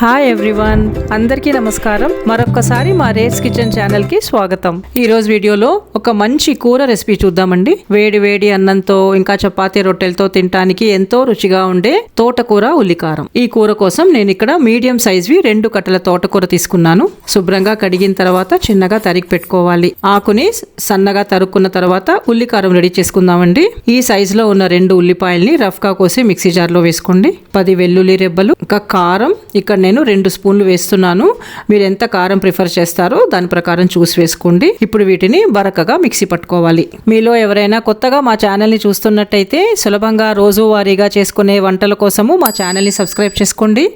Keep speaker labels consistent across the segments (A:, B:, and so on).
A: Hi everyone అందరికీ నమస్కారం. మరొక్కసారి మా రేస్ కిచెన్ ఛానల్కి స్వాగతం. ఈ రోజు వీడియోలో ఒక మంచి కూర రెసిపీ చూద్దామండి. వేడి వేడి అన్నంతో ఇంకా చపాతీ రొట్టెలతో తినటానికి ఎంతో రుచిగా ఉండే తోటకూర ఉల్లికారం. ఈ కూర కోసం నేను ఇక్కడ మీడియం సైజ్వి రెండు కట్టల తోటకూర తీసుకున్నాను. శుభ్రంగా కడిగిన తర్వాత చిన్నగా తరిగి పెట్టుకోవాలి. ఆకుని సన్నగా తరుక్కున్న తర్వాత ఉల్లికారం రెడీ చేసుకుందామండి. ఈ సైజ్లో ఉన్న రెండు ఉల్లిపాయల్ని రఫ్గా కోసి మిక్సీ జార్లో వేసుకోండి. పది వెల్లుల్లి రెబ్బలు ఇంకా కారం ఇక్కడ నేను రెండు స్పూన్లు వేస్తున్నాను. మీరు ఎంత కారం ప్రిఫర్ చేస్తారో దాని ప్రకారం చూసి వేసుకోండి. ఇప్పుడు వీటిని బరకగా మిక్సీ పట్టుకోవాలి. మీలో ఎవరైనా కొత్తగా మా ఛానల్ని చూస్తున్నట్టయితే సులభంగా రోజువారీగా చేసుకునే వంటల కోసము మా ఛానల్ని సబ్స్క్రైబ్ చేసుకోండి.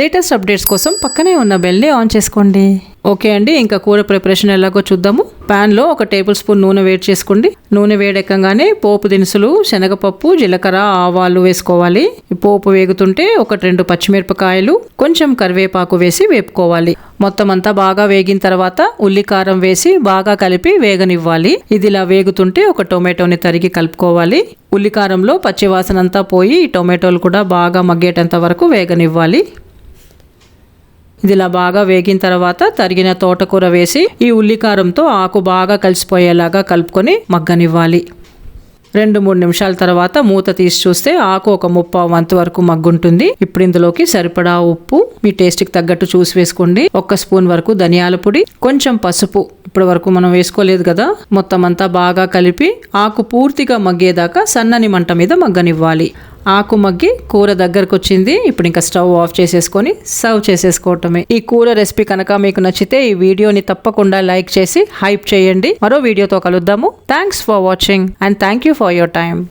A: లేటెస్ట్ అప్డేట్స్ కోసం పక్కనే ఉన్న బెల్ని ఆన్ చేసుకోండి. ఓకే అండి ఇంకా కూర ప్రిపరేషన్ ఎలాగో చూద్దాము. ప్యాన్లో ఒక టేబుల్ స్పూన్ నూనె వేడి చేసుకోండి. నూనె వేడెక్కగానే పోపు దినుసులు శనగపప్పు జీలకర్ర ఆవాలు వేసుకోవాలి. పోపు వేగుతుంటే ఒక రెండు పచ్చిమిరపకాయలు కొంచెం కరివేపాకు వేసి వేపుకోవాలి. మొత్తం అంతా బాగా వేగిన తర్వాత ఉల్లి కారం వేసి బాగా కలిపి వేగనివ్వాలి. ఇది ఇలా వేగుతుంటే ఒక టొమాటోని తరిగి కలుపుకోవాలి. ఉల్లికారంలో పచ్చివాసన అంతా పోయి టొమాటోలు కూడా బాగా మగ్గేటంత వరకు వేగనివ్వాలి. ఇది ఇలా బాగా వేగిన తర్వాత తరిగిన తోటకూర వేసి ఈ ఉల్లికారంతో ఆకు బాగా కలిసిపోయేలాగా కలుపుకొని మగ్గనివ్వాలి. రెండు మూడు నిమిషాల తర్వాత మూత తీసి చూస్తే ఆకు ఒక ముప్పావు వంతు వరకు మగ్గుంటుంది. ఇప్పుడు ఇందులోకి సరిపడా ఉప్పు మీ టేస్ట్కి తగ్గట్టు చూసి వేసుకోండి. ఒక్క స్పూన్ వరకు ధనియాల పొడి కొంచెం పసుపు. ఇప్పటి వరకు మనం వేసుకోలేదు కదా? మొత్తం అంతా బాగా కలిపి ఆకు పూర్తిగా మగ్గేదాకా సన్నని మంట మీద మగ్గనివ్వాలి. ఆకు మగ్గి కూర దగ్గరకు వచ్చింది ఇప్పుడు ఇంకా స్టవ్ ఆఫ్ చేసేసుకొని సర్వ్ చేసేసుకోవటమే. ఈ కూర రెసిపీ కనుక మీకు నచ్చితే ఈ వీడియోని తప్పకుండా లైక్ చేసి హైప్ చేయండి. మరో వీడియోతో కలుద్దాము. Thanks for watching and thank you for your time